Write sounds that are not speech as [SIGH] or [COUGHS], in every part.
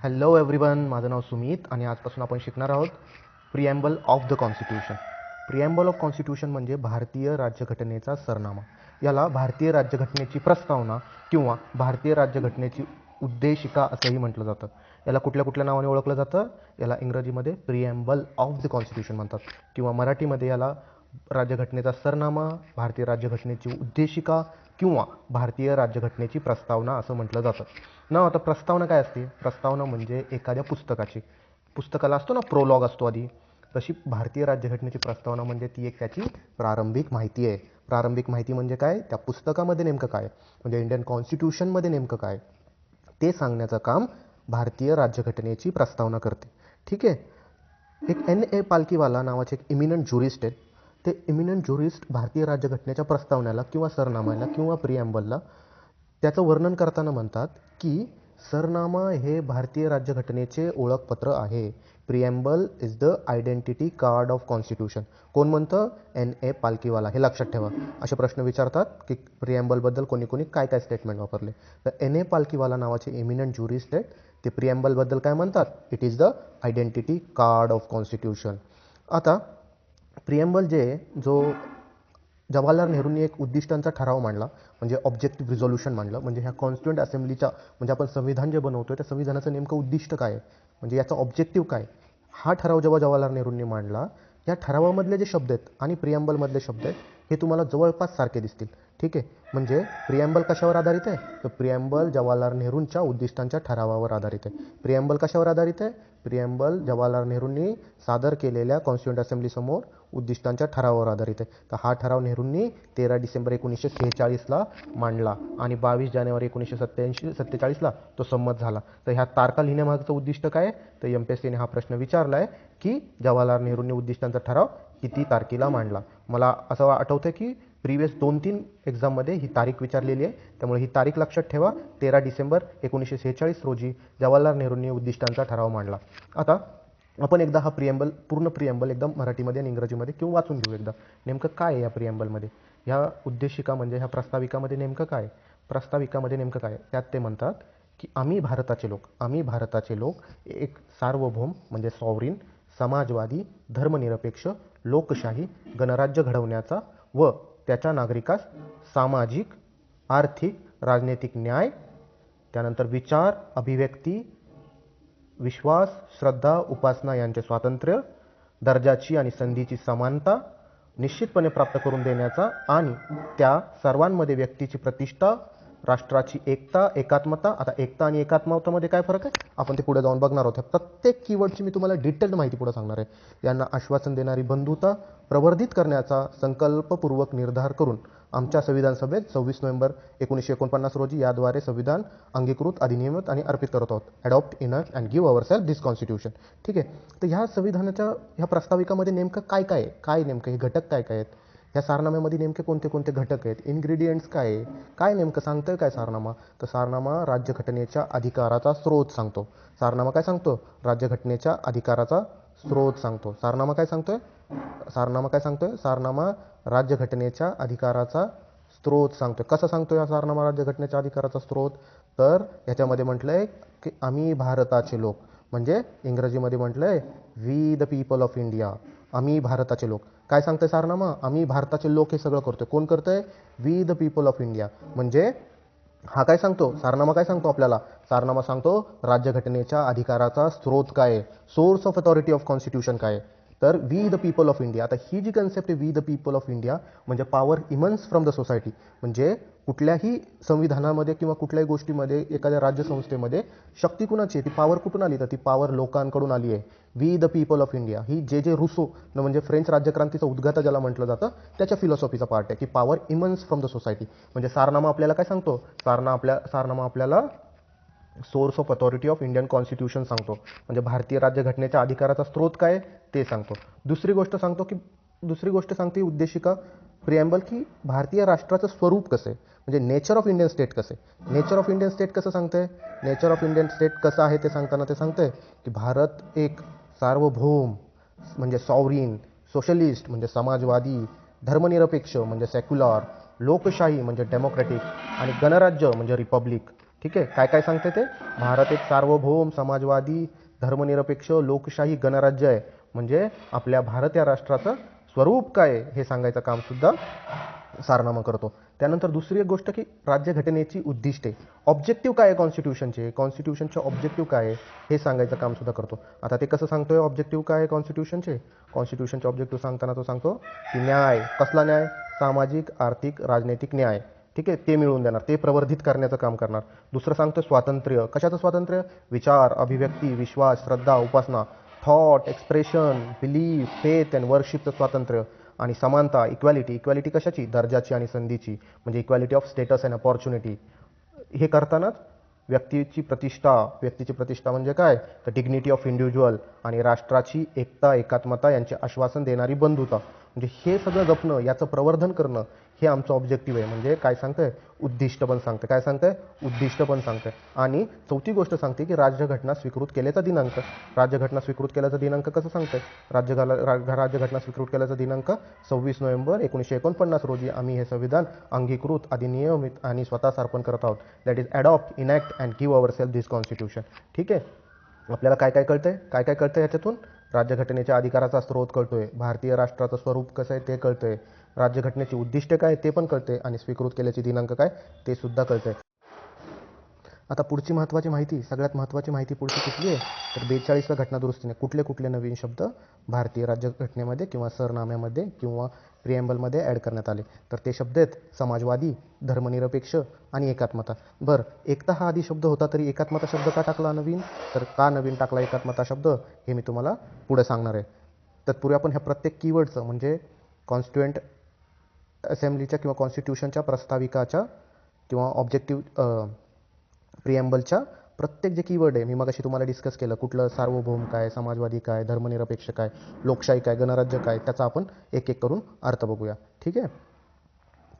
Hello everyone माझं नाव सुमित आणि आजपासून आपण शिकणार आहोत preamble of the constitution preamble of constitution म्हणजे भारतीय राज्यघटनेचा सरनामा. याला भारतीय राज्यघटनेची प्रस्तावना किंवा भारतीय राज्यघटनेची उद्देशिका असंही म्हटलं जातं. याला कुठल्या कुठल्या नावाने ओळखलं जातं? याला इंग्रजीमध्ये प्रिॲम्बल ऑफ द कॉन्स्टिट्यूशन म्हणतात. किंवा मराठीमध्ये याला राज्यघटनेचा सरनामा भारतीय राज्यघटनेची उद्देशिका किंवा भारतीय राज्यघटनेची प्रस्तावना असं म्हटलं जातं. ना आता प्रस्तावना काय असते? प्रस्तावना म्हणजे एखाद्या पुस्तकाची. पुस्तकाला असतो ना प्रोलॉग असतो आधी. तशी भारतीय राज्यघटनेची प्रस्तावना म्हणजे ती एक त्याची प्रारंभिक माहिती आहे. प्रारंभिक माहिती म्हणजे काय? त्या पुस्तकामध्ये नेमकं काय? म्हणजे इंडियन कॉन्स्टिट्यूशनमध्ये नेमकं काय? ते सांगण्याचं काम भारतीय राज्यघटनेची प्रस्तावना करते. ठीक आहे? एक एन ए पालकीवाला नावाचे एक इमिनंट ज्युरिस्ट आहेत. ते इमिनंट ज्युरिस्ट भारतीय राज्यघटनेच्या प्रस्तावनेला किंवा सरनाम्याला किंवा प्रिॲम्बलला त्याचं वर्णन करताना म्हणतात की सरनामा हे भारतीय राज्यघटनेचे ओळखपत्र आहे. Preamble is the identity card of constitution कोण म्हणतं? एन ए पालकीवाला हे लक्षात ठेवा. असे प्रश्न विचारतात की प्रिॲम्बलबद्दल कोणी कोणी काय काय स्टेटमेंट वापरले? तर एन ए पालकीवाला नावाचे इमिनंट ज्युरिस्ट आहेत. ते प्रिॲम्बलबद्दल काय म्हणतात? It is the identity card of constitution आता प्रिॲम्बल जे जो जवाहरलाल नेहरूंनी एक उद्दिष्टांचा ठराव मांडला म्हणजे ऑब्जेक्टिव्ह रिझॉल्युशन मांडलं म्हणजे ह्या कॉन्स्टिट्युंट असेंब्लीच्या म्हणजे आपण संविधान जे बनवतो त्या संविधानाचं नेमकं उद्दिष्ट काय आहे? म्हणजे याचा ऑब्जेक्टिव्ह काय हा ठराव जेव्हा जवाहरलाल नेहरूंनी मांडला या ठरावामधले जे शब्द आहेत आणि प्रिॲम्बलमधले शब्द आहेत हे तुम्हाला जवळपास सारखे दिसतील. ठीक आहे? म्हणजे प्रिॲम्बल कशावर आधारित आहे? तर प्रिॲम्बल जवाहरलाल नेहरूंच्या उद्दिष्टांच्या ठरावावर आधारित आहे. प्रिॲम्बल कशावर आधारित आहे? प्रिॲम्बल जवाहरलाल नेहरूंनी सादर केलेल्या कॉन्स्टिट्युंट असेंब्लीसमोर उद्दिष्टांच्या ठरावावर आधारित आहे. तर हा ठराव नेहरूंनी तेरा डिसेंबर एकोणीसशे सेहेचाळीसला मांडला आणि बावीस जानेवारी एकोणीसशे सत्त्याऐंशी सत्तेचाळीसला तो संमत झाला. तर ह्या तारखा लिहिण्यामागचं उद्दिष्ट काय आहे? तर एम पी एस सीने हा प्रश्न विचारला आहे की जवाहरलाल नेहरूंनी उद्दिष्टांचा ठराव किती तारखेला मांडला? मला असं आठवतं की प्रिवियस दोन तीन एक्झाममध्ये ही तारीख विचारलेली आहे. त्यामुळे ही तारीख लक्षात ठेवा. तेरा डिसेंबर एकोणीसशे सेहेचाळीस रोजी जवाहरलाल नेहरूंनी उद्दिष्टांचा ठराव मांडला. आता आपण एकदा हा प्रियंबल पूर्ण प्रियंबल एकदम मराठीमध्ये आणि इंग्रजीमध्ये किंवा वाचून घेऊ एकदा. नेमकं काय आहे या प्रियंबलमध्ये ह्या उद्देशिका म्हणजे ह्या प्रस्ताविकामध्ये नेमकं काय? प्रस्ताविकामध्ये नेमकं काय? त्यात ते म्हणतात की आम्ही भारताचे लोक आम्ही भारताचे लोक एक सार्वभौम म्हणजे सॉवरीन समाजवादी धर्मनिरपेक्ष लोकशाही गणराज्य घडवण्याचा व त्याच्या नागरिकास सामाजिक आर्थिक राजनैतिक न्याय त्यानंतर विचार अभिव्यक्ती विश्वास श्रद्धा उपासना यांचे स्वातंत्र्य दर्जाची आणि संधीची समानता निश्चितपणे प्राप्त करून देण्याचा आणि त्या सर्वांमध्ये व्यक्तीची प्रतिष्ठा राष्ट्राची एकता एकात्मता. आता एकता आणि एकात्मतामध्ये काय फरक आहे? आपण ते पुढे जाऊन बघणार आहोत. प्रत्येक कीवर्डची मी तुम्हाला डिटेल्ड माहिती पुढे सांगणार आहे. यांना आश्वासन देणारी बंधुता प्रवर्धित करण्याचा संकल्पपूर्वक निर्धार करून आमच्या संविधान सभेत सव्वीस नोव्हेंबर एकोणीसशे एकोणपन्नास रोजी याद्वारे संविधान अंगीकृत अधिनियमित आणि अर्पित करत आहोत. Adopt in and give our self this constitution ठीक आहे? तर ह्या संविधानाच्या ह्या प्रस्ताविकामध्ये नेमकं काय काय आहे? काय नेमकं? हे घटक काय काय आहेत? ह्या सारनाम्यामध्ये नेमके कोणते कोणते घटक आहेत? इन्ग्रेडियंट्स काय आहे? काय नेमकं सांगतंय काय सारनामा? तर सारनामा राज्यघटनेच्या अधिकाराचा स्रोत सांगतो. सारनामा काय सांगतो? राज्यघटनेच्या अधिकाराचा स्रोत सांगतो. सारनामा काय सांगतोय? सारनामा काय सांगतोय? सारनामा राज्यघटनेच्या अधिकाराचा स्रोत सांगतोय. कसं आहे हा सारनामा राज्यघटनेच्या अधिकाराचा स्रोत? तर ह्याच्यामध्ये म्हटलं आहे की आम्ही भारताचे लोक. म्हणजे इंग्रजीमध्ये म्हटलं आहे we the people of India आम्ही भारताचे लोक. काय सांगतंय सारनामा? आम्ही भारताचे लोक हे सगळं करतोय. कोण करतंय? We the people of India म्हणजे हा काय सांगतो? सारनामा काय सांगतो आपल्याला? सारनामा सांगतो राज्यघटनेच्या अधिकाराचा स्रोत काय आहे? Source of authority of constitution काय आहे? तर we the people of India आता ही जी कन्सेप्ट आहे we the people of India म्हणजे power emanates from the society म्हणजे कुठल्याही संविधानामध्ये किंवा कुठल्याही गोष्टीमध्ये एखाद्या राज्यसंस्थेमध्ये शक्ती कुणाची आहे? ती पॉवर कुठून आली? तर ती पॉवर लोकांकडून आली आहे. We the people of India ही जे जे रुसो म्हणजे फ्रेंच राज्यक्रांतीचं उद्गाता ज्याला म्हटलं जातं त्याच्या फिलॉसॉफीचा पार्ट आहे की power emanates from the society म्हणजे सारनामा आपल्याला काय सांगतो? सारना आपल्या सारनामा आपल्याला source of authority of Indian constitution सांगतो. म्हणजे भारतीय राज्यघटनेच्या अधिकाराचा स्रोत काय आहे ते सांगतो. दुसरी गोष्ट सांगतो की दुसरी गोष्ट सांगते उद्देशिका प्रिॲम्बल की भारतीय राष्ट्राचं स्वरूप कसं आहे? म्हणजे नेचर ऑफ इंडियन स्टेट कसं आहे? नेचर ऑफ इंडियन स्टेट कसं सांगतंय? नेचर ऑफ इंडियन स्टेट कसं आहे ते सांगताना ते सांगतंय की भारत एक सार्वभौम म्हणजे सॉवरीन सोशलिस्ट म्हणजे समाजवादी धर्मनिरपेक्ष म्हणजे सेक्युलर लोकशाही म्हणजे डेमोक्रॅटिक आणि गणराज्य म्हणजे रिपब्लिक ठीक आहे? काय काय सांगते ते? भारत एक सार्वभौम समाजवादी धर्मनिरपेक्ष लोकशाही गणराज्य आहे. म्हणजे आपल्या भारत या राष्ट्राचं स्वरूप काय आहे हे सांगायचं कामसुद्धा सारनामा करतो. त्यानंतर दुसरी एक गोष्ट की राज्यघटनेची उद्दिष्टे ऑब्जेक्टिव्ह काय आहे कॉन्स्टिट्यूशनचे कॉन्स्टिट्यूशनचे ऑब्जेक्टिव्ह काय आहे हे सांगायचं काम सुद्धा करतो. आता ते कसं सांगतोय ऑब्जेक्टिव्ह काय आहे कॉन्स्टिट्यूशनचे कॉन्स्टिट्यूशनचे ऑब्जेक्टिव्ह सांगताना तो सांगतो की न्याय कसला न्याय? सामाजिक आर्थिक राजनैतिक न्याय. ठीक आहे? ते मिळवून देणार ते प्रवर्धित करण्याचं काम करणार. दुसरं सांगतं स्वातंत्र्य. कशाचं स्वातंत्र्य? विचार अभिव्यक्ती विश्वास श्रद्धा उपासना thought expression belief faith and वर्शिपचं स्वातंत्र्य. आणि समानता इक्वॅलिटी इक्वॅलिटी कशाची? दर्जाची आणि संधीची. म्हणजे equality of status and opportunity हे करतानाच व्यक्तीची प्रतिष्ठा व्यक्तीची प्रतिष्ठा म्हणजे काय? तर डिग्निटी ऑफ इंडिव्हिज्युअल आणि राष्ट्राची एकता एकात्मता यांचे आश्वासन देणारी बंधुता. म्हणजे हे सगळं जपणं याचं प्रवर्धन करणं हे आमचं ऑब्जेक्टिव्ह आहे. म्हणजे काय सांगतंय? उद्दिष्ट पण सांगतं काय सांगतंय? उद्दिष्ट पण सांगतंय. आणि चौथी गोष्ट सांगते की राज्यघटना स्वीकृत केल्याचा दिनांक. राज्यघटना स्वीकृत केल्याचा दिनांक कसं सांगतंय? राज्यघाला राज्यघटना स्वीकृत केल्याचा दिनांक सव्वीस नोव्हेंबर एकोणीसशे एकोणपन्नास रोजी. आम्ही हे संविधान अंगीकृत अधिनियमित आणि स्वतः अर्पण करत आहोत. That is adopt enact and give our self this constitution ठीक आहे? आपल्याला काय काय कळतंय? काय काय कळतंय याच्यातून? राज्यघटनेच्या अधिकाराचा स्रोत कळतोय. भारतीय राष्ट्राचं स्वरूप कसं आहे ते कळतंय. राज्यघटनेची उद्दिष्ट काय ते पण कळते आणि स्वीकृत केल्याची दिनांक काय ते सुद्धा कळतंय. आता पुढची महत्त्वाची माहिती सगळ्यात महत्त्वाची माहिती पुढची कुठली आहे? तर बेचाळीसव्या घटनादुरुस्तीने कुठले कुठले नवीन शब्द भारतीय राज्यघटनेमध्ये किंवा सरनाम्यामध्ये किंवा प्रिएम्बलमध्ये ॲड करण्यात आले. तर ते शब्द आहेत समाजवादी धर्मनिरपेक्ष आणि एकात्मता. बरं एकता हा आधी शब्द होता तरी एकात्मता शब्द का टाकला नवीन? तर का नवीन टाकला एकात्मता शब्द? हे मी तुम्हाला पुढे सांगणार आहे. तत्पूर्वी आपण ह्या प्रत्येक कीवर्डचं म्हणजे कॉन्स्टिट्युएंट असेंब्लीच्या किंवा कॉन्स्टिट्यूशनच्या प्रस्ताविकाच्या किंवा ऑब्जेक्टिव्ह प्रिएम्बलच्या प्रत्येक जे कीवर्ड आहे मी मगाशी तुम्हाला डिस्कस केलं कुठलं सार्वभौम काय समाजवादी काय धर्मनिरपेक्ष काय लोकशाही काय गणराज्य काय त्याचा आपण एक एक करून अर्थ बघूया. ठीक आहे?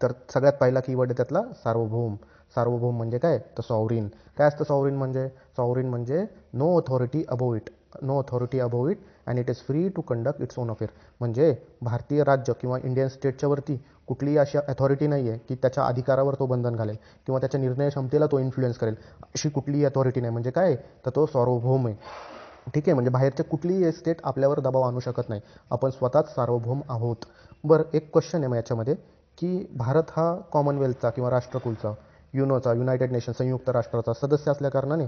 तर सगळ्यात पहिला कीवर्ड आहे त्यातला सार्वभौम. सार्वभौम म्हणजे काय? तर सॉवरीन काय असतं सॉवरीन म्हणजे? सॉवरीन म्हणजे no authority above it no authority above it and it is free to conduct its own affair म्हणजे भारतीय राज्य किंवा इंडियन स्टेटच्या वरती कुठलीही अशी अथॉरिटी नाही आहे की त्याच्या अधिकारावर तो बंधन घालेल किंवा त्याच्या निर्णय क्षमतेला तो इन्फ्लुएन्स करेल. अशी कुठलीही अथॉरिटी नाही. म्हणजे काय? तर तो सार्वभौम आहे. ठीक आहे? म्हणजे बाहेरचे कुठलीही स्टेट आपल्यावर दबाव आणू शकत नाही. आपण स्वतःच सार्वभौम आहोत. बरं एक क्वेश्चन आहे मग याच्यामध्ये की भारत हा कॉमनवेल्थचा किंवा राष्ट्रकुलचा युनोचा युनायटेड नेशन संयुक्त राष्ट्राचा सदस्य असल्याकारणाने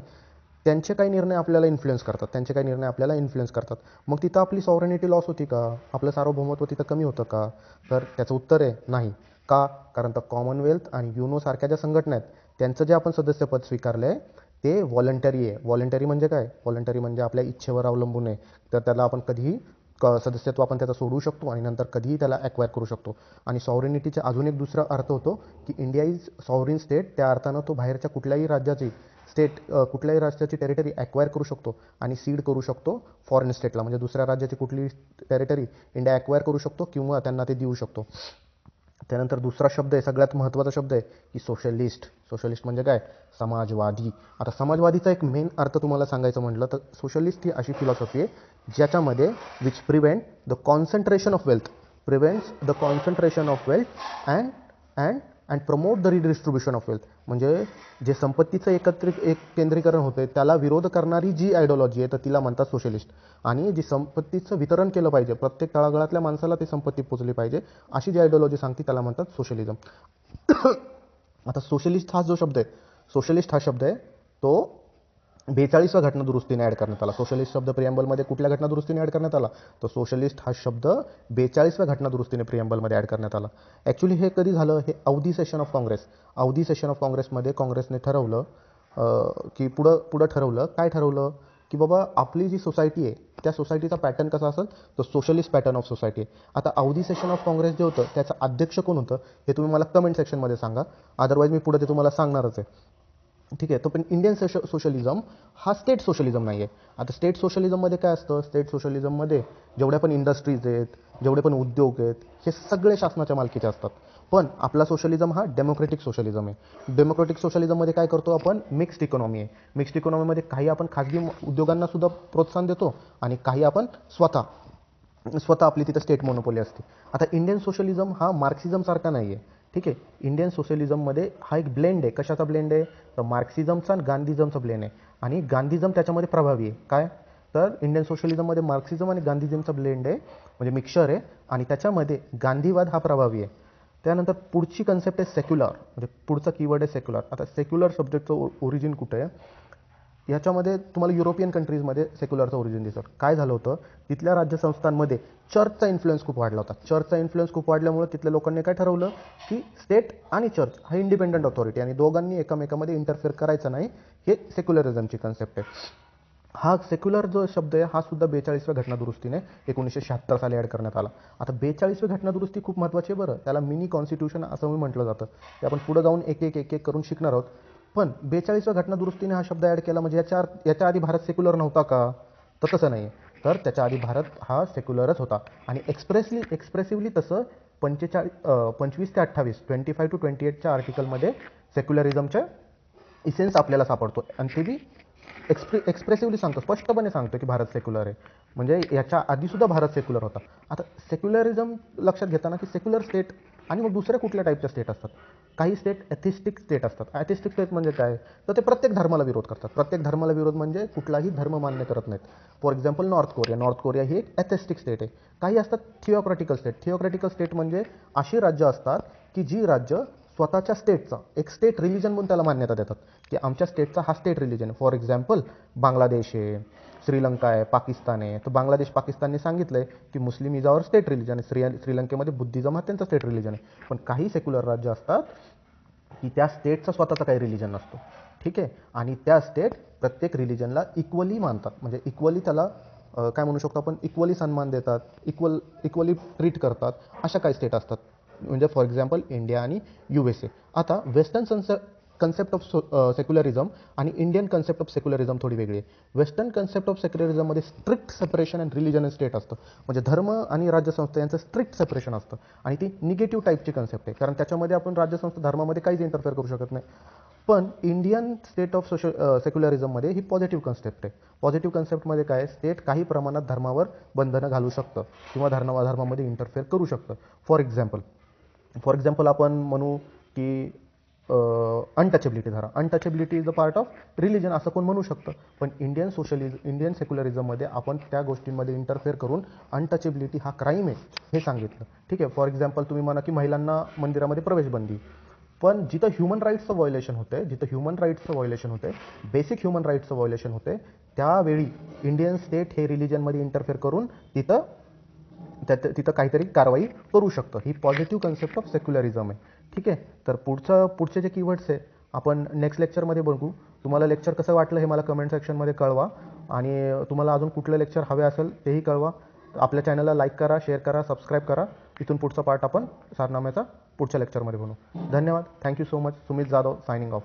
त्यांचे काही निर्णय आपल्याला इन्फ्लुएन्स करतात. त्यांचे काही निर्णय आपल्याला इन्फ्लुएन्स करतात. मग तिथं आपली सॉवरेनिटी लॉस होती का? आपलं सार्वभौमत्व तिथं कमी होतं का? तर त्याचं उत्तर आहे नाही. का? कारण तर कॉमनवेल्थ आणि युनोसारख्या ज्या संघटना आहेत त्यांचं जे आपण सदस्यपद स्वीकारलं आहे ते व्हॉलंटरी आहे. व्हॉलंटरी म्हणजे काय? व्हॉलंटरी म्हणजे आपल्या इच्छेवर अवलंबून आहे. तर त्याला आपण कधीही क सदस्यत्व आपण त्याचं सोडू शकतो आणि नंतर कधीही त्याला ॲक्वायर करू शकतो. आणि सॉवरेनिटीचा अजून एक दुसरा अर्थ होतो की इंडिया इज सॉवरिन स्टेट त्या अर्थानं तो बाहेरच्या कुठल्याही राज्याची स्टेट कुठल्याही राज्याची टेरिटरी ॲक्वायर करू शकतो आणि सीड करू शकतो फॉरेन स्टेटला म्हणजे दुसऱ्या राज्याची कुठली टेरिटरी इंडिया ॲक्वायर करू शकतो किंवा त्यांना ते देऊ शकतो. त्यानंतर दुसरा शब्द आहे सगळ्यात महत्त्वाचा शब्द आहे की सोशलिस्ट सोशलिस्ट म्हणजे काय? समाजवादी. आता समाजवादीचा एक मेन अर्थ तुम्हाला सांगायचं म्हटलं तर सोशलिस्ट ही अशी फिलॉसॉफी आहे ज्याच्यामध्ये which prevent the concentration of wealth prevents the concentration of wealth and and and promote the redistribution of wealth म्हणजे जे संपत्तीचं एकत्रित एक केंद्रीकरण होते त्याला विरोध करणारी जी आयडिओलॉजी आहे तर तिला म्हणतात सोशलिस्ट आणि जी संपत्तीचं वितरण केलं पाहिजे प्रत्येक तळागाळातल्या माणसाला ती संपत्ती पोचली पाहिजे अशी जी आयडिओलॉजी सांगते त्याला म्हणतात सोशलिझम [COUGHS] आता सोशलिस्ट हा जो शब्द आहे सोशलिस्ट हा शब्द आहे तो बेचाळीसव्या घटनादुरुस्तीने ॲड करण्यात आला. सोशलिस्ट शब्द प्रियंबलमध्ये कुठल्या घटनादुरुस्तीने ॲड करण्यात आला? तर सोशलिस्ट हा शब्द बेचाळीसव्या घटनादुरुस्तीने प्रियंबलमध्ये ॲड करण्यात आला. ॲक्च्युली हे कधी झालं? हे Avadi session of Congress Avadi session of काँग्रेसमध्ये काँग्रेसने ठरवलं की पुढं पुढं ठरवलं. काय ठरवलं? की बाबा आपली जी सोसायटी आहे त्या सोसायटीचा पॅटर्न कसा असेल? तर सोशलिस्ट पॅटर्न ऑफ सोसायटी आहे. आता अवधी सेशन ऑफ काँग्रेस जे होतं त्याचं अध्यक्ष कोण होतं? हे तुम्ही मला कमेंट सेक्शनमध्ये सांगा. अदरवाईज मी पुढे ते तुम्हाला सांगणारच आहे. ठीक आहे तो पण इंडियन सोश सोशलिझम हा स्टेट सोशलिझम नाही आहे आता स्टेट सोशलिझममध्ये काय असतं? स्टेट सोशलिझममध्ये जेवढ्या पण इंडस्ट्रीज आहेत जेवढे पण उद्योग आहेत हे सगळे शासनाच्या मालकीचे असतात. पण आपला सोशलिझम हा डेमोक्रेटिक सोशलिझम आहे. डेमोक्रेटिक सोशलिझममध्ये काय करतो आपण? मिक्स्ड इकॉनॉमी आहे. मिक्स्ड इकॉनॉमीमध्ये काही आपण खाजगी उद्योगांनासुद्धा प्रोत्साहन देतो आणि काही आपण स्वतः स्वतः आपली तिथं स्टेट मोनोपोली असते. आता इंडियन सोशलिझम हा मार्क्सिझमसारखा नाही आहे ठीक आहे? इंडियन सोशलिझममध्ये हा एक ब्लेंड आहे. कशाचा ब्लेंड आहे? तर मार्क्सिझमचा आणि गांधीझमचा ब्लेंड आहे. आणि गांधीझम त्याच्यामध्ये प्रभावी आहे. काय? तर इंडियन सोशलिझममध्ये मार्क्सिझम आणि गांधीजमचा ब्लेंड आहे. म्हणजे मिक्सर आहे. आणि त्याच्यामध्ये गांधीवाद हा प्रभावी आहे. त्यानंतर पुढची कन्सेप्ट आहे सेक्युलर म्हणजे पुढचा कीवर्ड आहे सेक्युलर आता सेक्युलर सब्जेक्टचं ओरिजिन कुठं आहे? याच्यामध्ये तुम्हाला युरोपियन कंट्रीजमध्ये सेक्युलरचं ओरिजिन दिसतं. काय झालं होतं? तिथल्या राज्यसंस्थांमध्ये चर्चचा इन्फ्लुएन्स खूप वाढला होता. चर्चचा इन्फ्लुएन्स खूप वाढल्यामुळे तिथल्या लोकांनी काय ठरवलं? की स्टेट आणि चर्च हा इंडिपेंडंट ऑथॉरिटी आणि दोघांनी एकमेकामध्ये इंटरफेअर करायचं नाही. हे सेक्युलरिझमची कन्सेप्ट आहे. हा सेक्युलर जो शब्द आहे हा सुद्धा बेचाळीसव्या घटनादुरुस्तीने एकोणीसशे शहात्तर साली ॲड करण्यात आला. आता बेचाळीसवी घटनादुरुस्ती खूप महत्त्वाची आहे बरं. त्याला मिनी कॉन्स्टिट्यूशन असं म्हटलं जातं. ते आपण पुढं जाऊन एक एक एक एक करून शिकणार आहोत. पण बेचाळीसव्या घटनादुरुस्तीने हा शब्द ॲड केला म्हणजे याच्या याच्या आधी भारत सेक्युलर नव्हता का? तर तसं नाही. तर त्याच्या आधी भारत हा सेक्युलरच होता. आणि एक्सप्रेसली एक्सप्रेसिव्हली तसं पंचेचाळीस पंचवीस ते अठ्ठावीस ट्वेंटी फाय टू ट्वेंटी एटच्या आर्टिकलमध्ये सेक्युलरिझमच्या इसेन्स आपल्याला सापडतो. आणि ते बी एक्सप्रे एक्सप्रेसिव्हली सांगतो. स्पष्टपणे सांगतो की भारत सेक्युलर आहे. म्हणजे याच्या आधीसुद्धा भारत सेक्युलर होता. आता सेक्युलरिझम लक्षात घेताना की सेक्युलर स्टेट आणि मग दुसऱ्या कुठल्या टाईपच्या स्टेट असतात? काही स्टेट ॲथिस्टिक स्टेट असतात. ॲथिस्टिक स्टेट म्हणजे काय? तर ते प्रत्येक धर्माला विरोध करतात. प्रत्येक धर्माला विरोध म्हणजे कुठलाही धर्म मान्य करत नाहीत. For example North Korea North Korea ही एक ॲथेस्टिक स्टेट आहे. काही असतात थिओक्रॅटिकल स्टेट थिओक्रॅटिकल स्टेट म्हणजे अशी राज्य असतात की जी राज्य स्वतःच्या स्टेटचा एक स्टेट रिलिजन म्हणून त्याला मान्यता देतात. की आमच्या स्टेटचा हा स्टेट रिलिजन आहे. फॉर एक्झाम्पल बांगलादेश आहे. श्रीलंका आहे पाकिस्तान आहे. तर बांगलादेश पाकिस्तानने सांगितलं आहे की मुस्लिम इजावर स्टेट रिलिजन आहे. श्री श्रीलंकेमध्ये बुद्धिझम हा त्यांचा स्टेट रिलिजन आहे. पण काही सेक्युलर राज्य असतात की त्या स्टेटचा स्वतःचा काही रिलिजन नसतो. ठीक आहे? आणि त्या स्टेट प्रत्येक रिलिजनला इक्वली मानतात. म्हणजे इक्वली त्याला काय म्हणू शकतो आपण? इक्वली सन्मान देतात इक्वल इक्वली ट्रीट करतात अशा काही स्टेट असतात. म्हणजे फॉर एक्झाम्पल इंडिया आणि यू एस ए आता western sons concept of secularism आणि इंडियन कन्सेप्ट ऑफ सेक्युलरिझम थोडी वेगळी आहे. Western concept of सेक्युलरिझममध्ये strict separation and religion and state असतं. म्हणजे धर्म आणि राज्यसंस्था यांचं स्ट्रिक्ट सेपरेशन असतं. आणि ती निगेटिव्ह टाईपची कन्सेप्ट आहे. कारण त्याच्यामध्ये आपण राज्यसंस्था धर्मामध्ये काहीच इंटरफेअर करू शकत नाही. पण इंडियन स्टेट ऑफ सोशल सेक्युलरिझममध्ये ही पॉझिटिव्ह कन्सेप्ट आहे. पॉझिटिव्ह कन्सेप्टमध्ये काय स्टेट काही प्रमाणात धर्मावर बंधनं घालू शकतं. किंवा धर्म धर्मामध्ये इंटरफेअर करू शकतं. फॉर एक्झाम्पल फॉर एक्झाम्पल आपण म्हणू की अनटचेबिलिटी धरा. Untouchability is a part of religion असं कोण म्हणू शकतं? पण इंडियन सोशलिज इंडियन सेक्युलरिझममध्ये आपण त्या गोष्टींमध्ये इंटरफेअर करून अनटचेबिलिटी हा क्राईम आहे हे सांगितलं. ठीक आहे फॉर एक्झाम्पल तुम्ही म्हणा की महिलांना मंदिरामध्ये प्रवेशबंदी पण जिथं ह्युमन राईट्सचं व्हायोलेशन होते जिथं ह्युमन राईट्सचं व्हायोलेशन होते बेसिक ह्युमन राईट्सचं व्हायोलेशन होते त्यावेळी इंडियन स्टेट हे रिलिजनमध्ये इंटरफेअर करून तिथं त्यात तिथं काहीतरी कारवाई करू शकतं. ही पॉझिटिव्ह कन्सेप्ट ऑफ सेक्युलरिझम आहे. ठीक आहे? तर पुढचं पुढचे जे कीवर्ड्स आहे आपण नेक्स्ट लेक्चरमध्ये बघू. तुम्हाला लेक्चर कसं वाटलं हे मला कमेंट सेक्शनमध्ये कळवा. आणि तुम्हाला अजून कुठलं लेक्चर हवे असेल तेही कळवा. आपल्या चॅनलला लाईक करा शेअर करा सबस्क्राईब करा. इथून पुढचा पार्ट आपण सारनाम्याचा पुढच्या लेक्चरमध्ये बनवू. धन्यवाद. Thank you so much Sumit Jadhav signing off